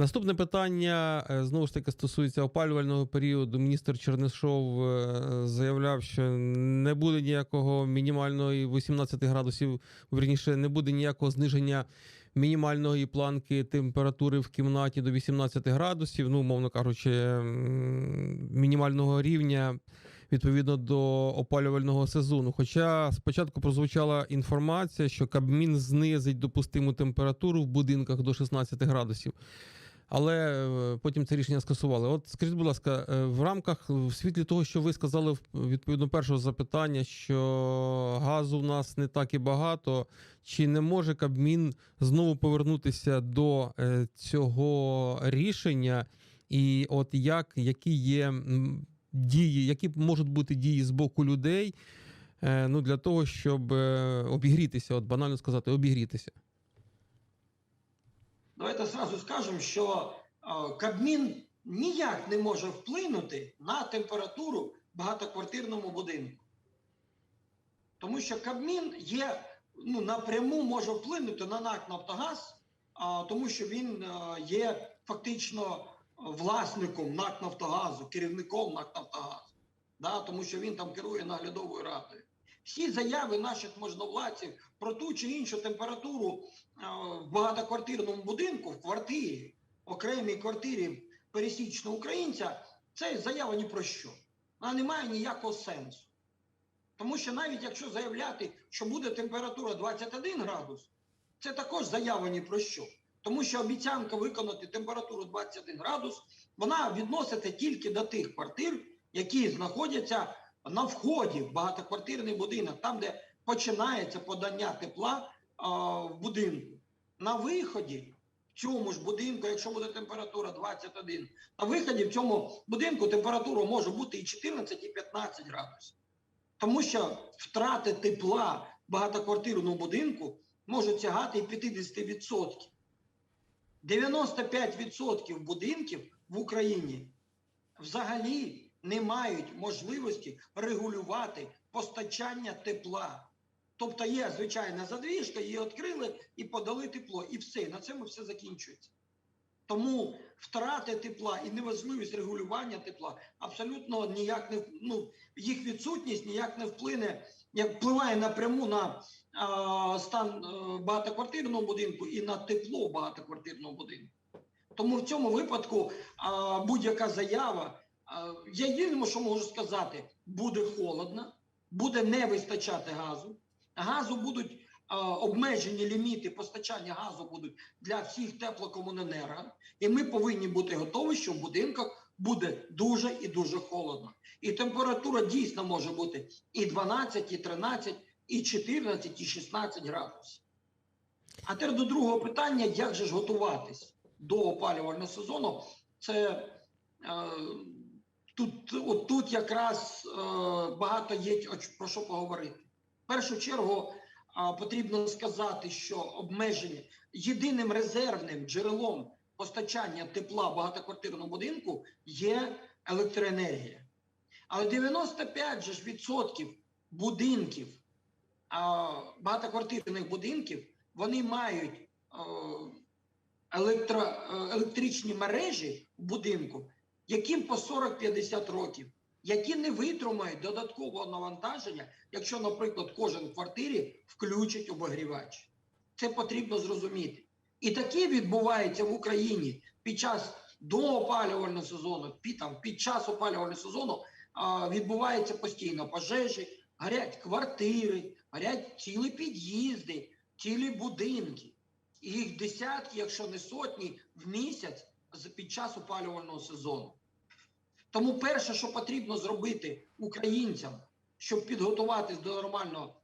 Наступне питання е, знову ж таки стосується опалювального періоду. Міністр Чернишов е, заявляв, що не буде ніякого мінімальної 18 градусів, вірніше, не буде ніякого зниження мінімальної планки температури в кімнаті до 18 градусів. Ну, умовно кажучи, мінімального рівня відповідно до опалювального сезону. Хоча спочатку прозвучала інформація, що Кабмін знизить допустиму температуру в будинках до 16 градусів. Але е, потім це рішення скасували. От скажіть, будь ласка, е, в рамках в світлі того, що ви сказали відповідно першого запитання, що газу в нас не так і багато, чи не може Кабмін знову повернутися до е, цього рішення? І от як які є дії, які можуть бути дії з боку людей ну, для того, щоб обігрітися, от банально сказати, обігрітися? Давайте зразу скажемо, що е, Кабмін ніяк не може вплинути на температуру в багатоквартирному будинку. Тому що Кабмін є, ну, напряму може вплинути на НАК Нафтогаз, тому що він е, є фактично власником НАК Нафтогазу, керівником НАК Нафтогазу. Да, тому що він там керує наглядовою радою. Всі заяви наших можновладців про ту чи іншу температуру е, в багатоквартирному будинку, в квартирі, окремій квартирі пересічного українця, це заява ні про що. Вона не має ніякого сенсу. Тому що навіть якщо заявляти, що буде температура 21 градус, це також заява ні про що. Тому що обіцянка виконати температуру 21 градус, вона відноситься тільки до тих квартир, які знаходяться на вході в багатоквартирний будинок, там, де починається подання тепла в будинку. На виході в цьому ж будинку, якщо буде температура 21, на виході в цьому будинку температура може бути і 14, і 15 градусів. Тому що втрати тепла в багатоквартирному будинку можуть сягати і 50%. 95% будинків в Україні взагалі не мають можливості регулювати постачання тепла. Тобто є звичайна задвіжка, її відкрили і подали тепло, і все. На цьому все закінчується. Тому втрати тепла і неможливість регулювання тепла абсолютно ніяк не ну, їх відсутність ніяк не вплине, як впливає напряму на а, стан а, багатоквартирного будинку і на тепло багатоквартирного будинку. Тому в цьому випадку будь-яка заява, я єдине, що можу сказати, буде холодно, буде не вистачати газу. Газу будуть обмежені ліміти постачання газу будуть для всіх теплокомуненерго. І ми повинні бути готові, що в будинках буде дуже і дуже холодно. І температура дійсно може бути і 12, і 13, і 14, і 16 градусів. А тепер до другого питання: як же ж готуватись до опалювального сезону? Це е, тут, от тут якраз е, багато є про що поговорити. В першу чергу а, потрібно сказати, що обмеження єдиним резервним джерелом постачання тепла в багатоквартирному будинку є електроенергія. Але 95 же ж відсотків будинків, а, багатоквартирних будинків, вони мають а, електро, е, електричні мережі в будинку, яким по 40-50 років, які не витримають додаткового навантаження, якщо, наприклад, кожен в квартирі включить обогрівач. Це потрібно зрозуміти. І таке відбувається в Україні під час доопалювального сезону, під, там, під час опалювального сезону а, відбувається постійно пожежі, горять квартири, горять цілі під'їзди, цілі будинки. І їх десятки, якщо не сотні, в місяць під час опалювального сезону. Тому перше, що потрібно зробити українцям, щоб підготуватись до нормального,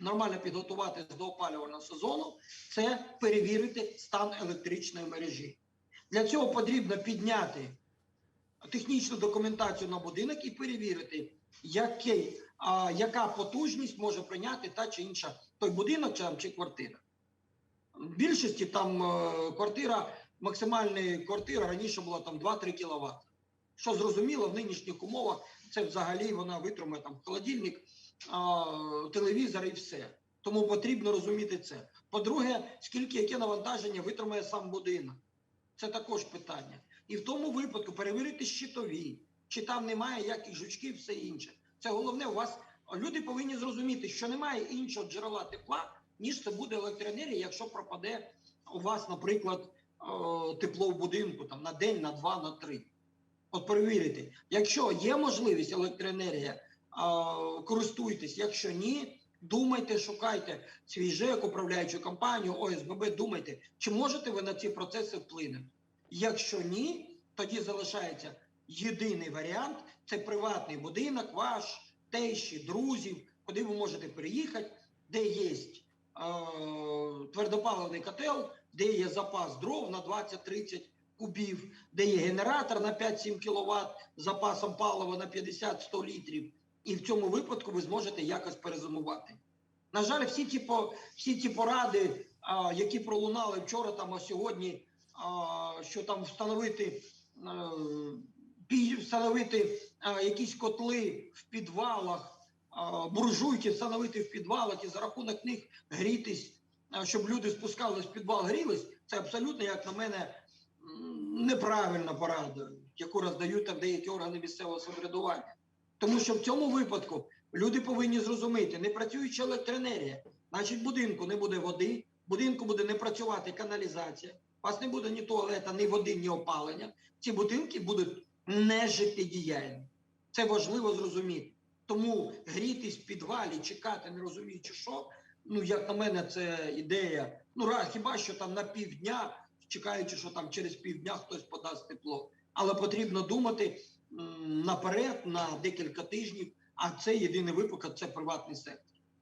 нормально підготуватись до опалювального сезону, це перевірити стан електричної мережі. Для цього потрібно підняти технічну документацію на будинок і перевірити, який, а, яка потужність може прийняти та чи інша той будинок чи, чи квартира. В більшості там е, квартира, максимальна квартира раніше була там 2-3 кВт. Що зрозуміло, в нинішніх умовах це взагалі вона витримує там холодильник, телевізор і все. Тому потрібно розуміти це. По-друге, скільки яке навантаження витримає сам будинок. Це також питання. І в тому випадку перевірити щитові, чи там немає яких жучків, все інше. Це головне. У вас люди повинні зрозуміти, що немає іншого джерела тепла, ніж це буде електроенергія, якщо пропаде у вас, наприклад, тепло в будинку там на день, на два, на три. От перевірити, якщо є можливість електроенергія, користуйтесь, якщо ні, думайте, шукайте свій ЖЕК, управляючу компанію, ОСББ, думайте, чи можете ви на ці процеси вплинути. Якщо ні, тоді залишається єдиний варіант це приватний будинок, ваш, тещі, друзів, куди ви можете переїхати, де є е, твердопаливний котел, де є запас дров на 20-30 кубів, де є генератор на 5-7 кВт з запасом палива на 50-100 літрів. І в цьому випадку ви зможете якось перезимувати. На жаль, всі ті, всі ті поради, які пролунали вчора там, а сьогодні, що там встановити, е, встановити а, якісь котли в підвалах, буржуйки встановити в підвалах і за рахунок них грітись, щоб люди спускались в підвал, грілись, це абсолютно, як на мене, неправильна порада, яку роздають там деякі органи місцевого самоврядування. Тому що в цьому випадку люди повинні зрозуміти, не працююча електроенергія, значить в будинку не буде води, будинку буде не працювати каналізація, у вас не буде ні туалета, ні води, ні опалення. Ці будинки будуть нежиттєдіяльні. Це важливо зрозуміти. Тому грітись в підвалі, чекати, не розуміючи, що, ну як на мене, це ідея. Ну, хіба що там на півдня, чекаючи, що там через півдня хтось подасть тепло. Але потрібно думати наперед на декілька тижнів. А це єдиний випадок, це приватний сектор.